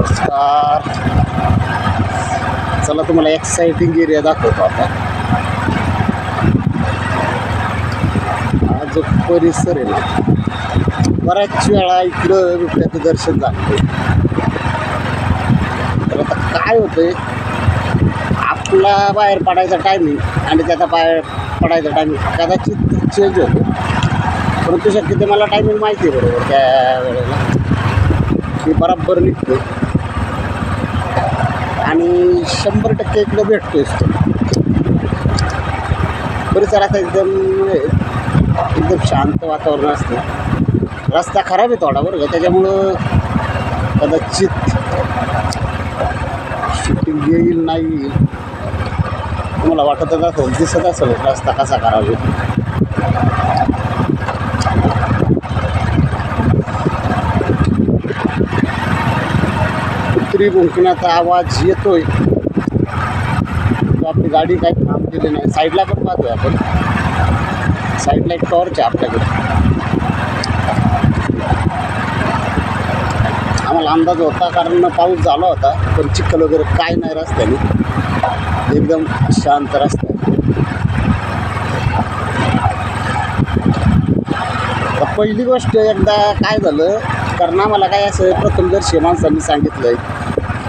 नमस्कार. चला तुम्हाला एक्साइटिंग एरिया दाखवतो आता. हा जो परिसर आहे ना बऱ्याच वेळा इकडं बिबट्याचं दर्शन झालं तर आता काय होतंय आपला बाहेर पडायचा टायमिंग आणि त्याचा बाहेर पडायचा टायमिंग कदाचित चेंज होतो. परंतु शक्यतो मला टायमिंग माहिती आहे बरोबर त्या वेळेला. मी बराबर निघतो शंभर टक्के इकडं भेटतो असतो परिसर असा एकदम म्हणजे एकदम शांत वातावरण असतं. रस्ता खराब आहे थोडा बरं का त्याच्यामुळं कदाचित शूटिंग येईल नाही येईल. तुम्हाला वाटतच असेल दिसत असेल रस्ता कसा करावे आहे. कुत्री भुंकण्याचा आवाज येतोय. आपली गाडी काही काम केली नाही. साईडला पण पाहतोय आपण. साईडला एक टॉर्च आहे आपल्याकडे. आम्हाला अंदाज होता कारण पाऊस झाला होता पण चिखल वगैरे काय नाही रस्त्याने. एकदम शांत रस्ता पहिली गोष्ट एकदा काय झालं कारण आम्हाला काय असं प्रथमदर्शी माणसांनी सांगितलंय आहे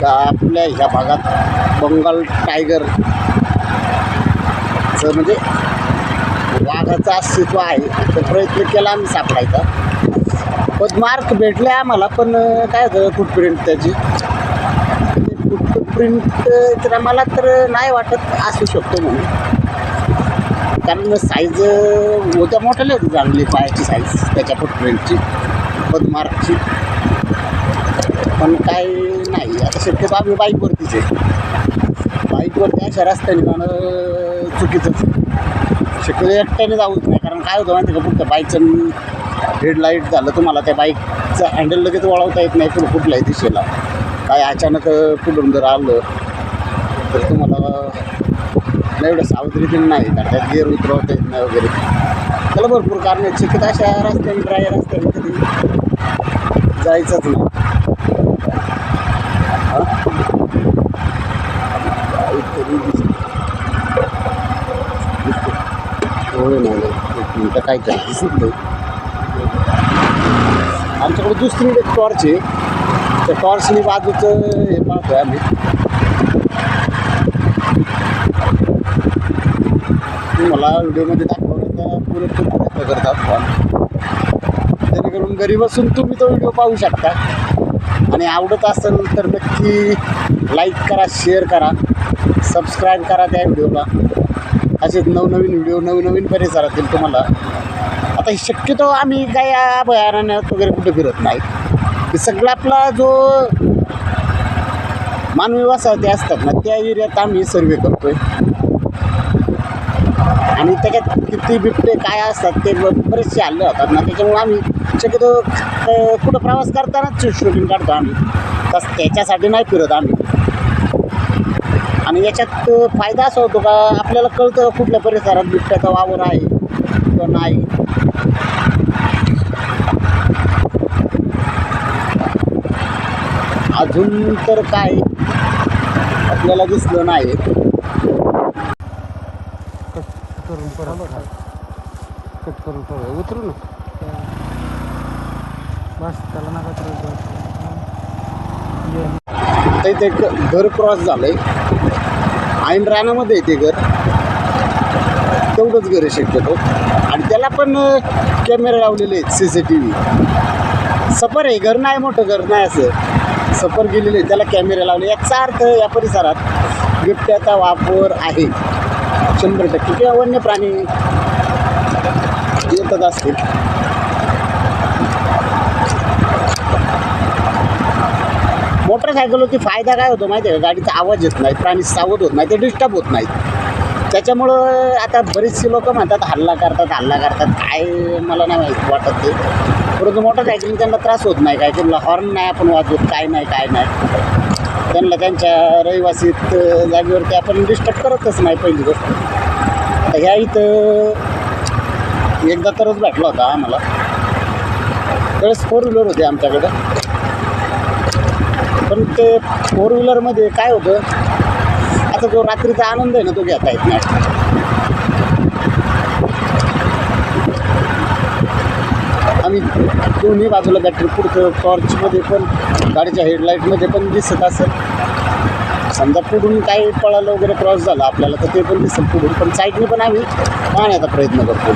आपल्या ह्या भागात बंगाल टायगर. म्हणजे वाघाचं अस्तित्व आहे. तर प्रयत्न केला आम्ही सापडायचा. पण मार्क भेटले आम्हाला पण काय होतं फुटप्रिंट त्याची. फुटप्रिंट तर आम्हाला तर नाही वाटत असू शकतो म्हणून. कारण साईज होत्या मोठ्याला होती चांगली पायाची साईज त्याच्या फुटप्रिंटची पदमार्कची पण काय नाही. आता शक्यतो आम्ही बाईकवरतीच आहे. बाईकवरती अशा रस्त्याने जाणं चुकीचंच शक्यतो एकट्याने जाऊच नाही. कारण काय होतं माहिती का? फक्त बाईकचं हेडलाईट झालं तुम्हाला त्या बाईकचं हँडल लगेच वळवता येत नाही कुठं कुठल्याही दिशेला. काय अचानक कुठून जर आलं तर तुम्हाला एवढं सावधगिरीने नाही. कारण त्यात गेअर उतरवता येत नाही वगैरे. त्याला भरपूर कारण आहेत. शक्यतो अशा रस्त्याने ड्राय रस्त्याने कधी जायचंच नाही हा? काहीतरी दिसतं. दिसतं. होय नाही एक मिनटं काहीतरी दिसत नाही. आमच्याकडे दुसरी एक टॉर्च आहे. त्या टॉर्चनी बाजूचं हे पाहतोय आम्ही. मला व्हिडिओमध्ये दाखवण्याचा पुरेपूर प्रयत्न करतात पण जेणेकरून घरी बसून तुम्ही तो व्हिडिओ पाहू शकता. आणि आवडत असेल तर नक्की लाईक करा शेअर करा सबस्क्राईब करा त्या व्हिडिओला असेच नवनवीन व्हिडिओ नवनवीन परिसरातील तुम्हाला. आता शक्यतो आम्ही काही अभयारण्यात वगैरे कुठे फिरत नाही. हे सगळा आपला जो मानवी वसाहती असतात ना त्या एरियात आम्ही सर्वे करतो आहे आणि त्याच्यात किती बिबटे काय असतात ते बरेचसे हल्ले होतात ना. त्याच्यामुळे आम्ही शक्यतो कुठं प्रवास करतानाच शूटिंग काढतो आम्ही. तस त्याच्यासाठी नाही फिरत आम्ही. आणि याच्यात फायदा असा होतो का आपल्याला कळतं कुठल्या परिसरात बिबट्याचा वावर आहे किंवा नाही. अजून तर काय आपल्याला दिसलं नाही करून परत कट करून परत उतरू ना बस त्याला नका तर ते घर क्रॉस झालंय. ऐन रानामध्ये आहे ते घर. तेवढंच घर आहे शक्यतो. आणि त्याला पण कॅमेरे लावलेले आहेत सी सी टी व्ही सफर आहे घर नाही मोठं घर नाही असं. सफर गेलेले आहे त्याला कॅमेरे लावले याचा अर्थ या परिसरात बिबट्याचा वापर आहे. शंभर टक्के. किंवा वन्य प्राणी येतच असतील. मोटरसायकलवरती फायदा काय होतो माहिती आहे का? गाडीचा आवाज येत नाही प्राणी सावध होत नाही ते डिस्टर्ब होत नाहीत. त्याच्यामुळं आता बरेचसे लोक म्हणतात हल्ला करतात हल्ला करतात. काय मला नाही माहीत वाटत ते. परंतु मोटरसायकलिंग त्यांना त्रास होत नाही. काय त्यांना हॉर्न नाही आपण वाजवत काय नाही काय नाही. त्यांना त्यांच्या रहिवासीत जागेवरती आपण डिस्टर्ब करतच नाही पहिली गोष्ट. आता ह्या इथं एकदा तरच भेटला होता आम्हाला. त्यावेळेस फोर व्हीलर होते आमच्याकडं. पण ते फोर व्हीलरमध्ये काय होतं आता जो रात्रीचा आनंद आहे ना तो घेता येत नाही. आम्ही दोन्ही बाजूला बॅटरी पुढचं टॉर्चमध्ये पण गाडीच्या हेडलाईटमध्ये पण दिसत असेल. समजा पुढून काही पळालं वगैरे क्रॉस झाला आपल्याला तर ते पण दिसेल पुढून. पण साईडने पण आम्ही पाहण्याचा प्रयत्न करतो.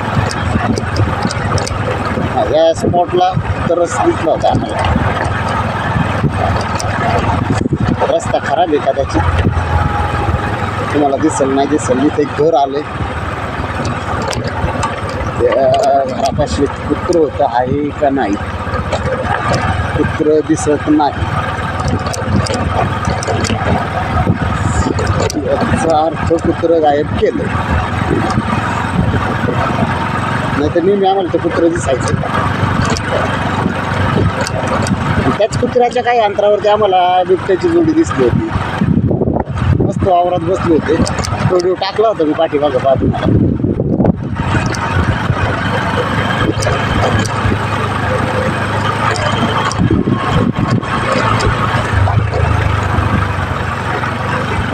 या स्पॉटला तरच दिसला होता आम्हाला. रस्ता खराब आहे का त्याची? तुम्हाला दिसेल नाही दिसेल इथे एक घर आले त्या घरापाशी कुत्र होतं आहे का नाही? कुत्र दिसत नाही. याचा अर्थ कुत्र गायब केलं नाही तर नेहमी आम्हाला तर कुत्र दिसायचं. त्याच कुत्र्याच्या काही अंतरावरती आम्हाला बिबट्याची जोडी दिसली होती. मस्त वावरात बसले होते. व्हिडिओ टाकला होता मी पाठीमागं पाहतो मला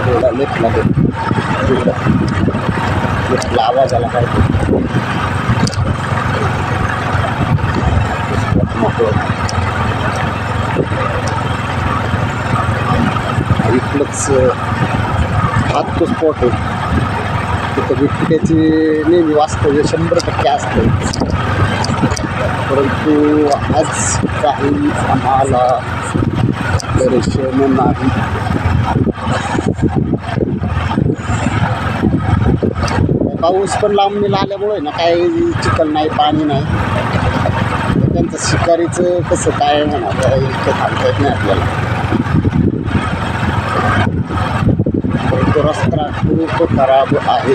थोडा लेफ्टला दे तिकडं लेफ्टला आवाज आला पाहिजे मोकळं. इकडंच हात तो स्पॉट आहे तिथं बिबट्याची नेहमी वास्तव्य शंभर टक्के असतं. परंतु आज काही आम्हाला दर्शन नाही पाऊस पण लांबणीला आल्यामुळे ना काही चिखल नाही पाणी नाही. तर त्यांचं शिकारीचं कसं काय म्हणा काय इतकं थांबता येत नाही आपल्याला परंतु रस्ता खूप खराब आहे.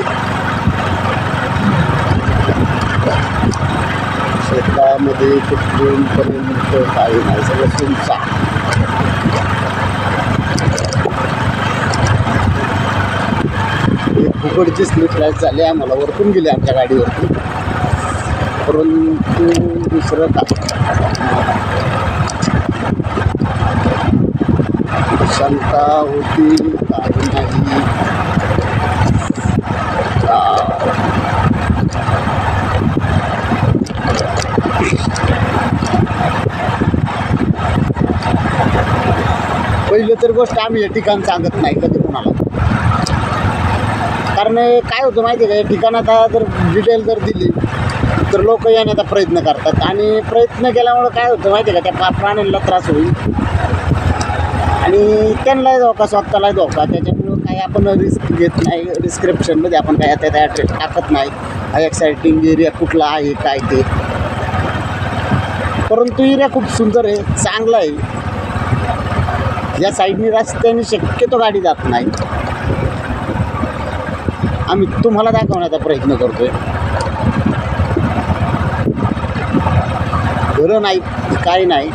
शेतामध्ये कुठपर्यंत काही नाही सगळं तुमचा. एक फुकटची स्लिप रॅच झाली आम्हाला वरतून गेली आमच्या गाडीवरती. परंतु दुसरं काय शंका होती काही नाही आ, पहिली तर गोष्ट आम्ही हे ठिकाण सांगत नाही कधी कुणाला? कारण काय होतं माहिती आहे का या आता जर डिटेल जर दिली तर लोक येण्याचा प्रयत्न करतात. आणि प्रयत्न केल्यामुळं काय होतं माहिती आहे का त्या प्राण्यांना त्रास होईल. आणि त्यांनाही धोका स्वतःलाही धोका. त्याच्यामुळं काही आपण रिस्क घेत नाही. डिस्क्रिप्शनमध्ये आपण काय त्या टाकत नाही. हा एक्सायटिंग एरिया कुठला आहे काय ते. परंतु एरिया खूप सुंदर आहे चांगला आहे. या साईडनी रस्त्याने शक्यतो गाडी जात नाही. आम्ही तुम्हाला दाखवण्याचा प्रयत्न करतोय. घरं नाही काही नाही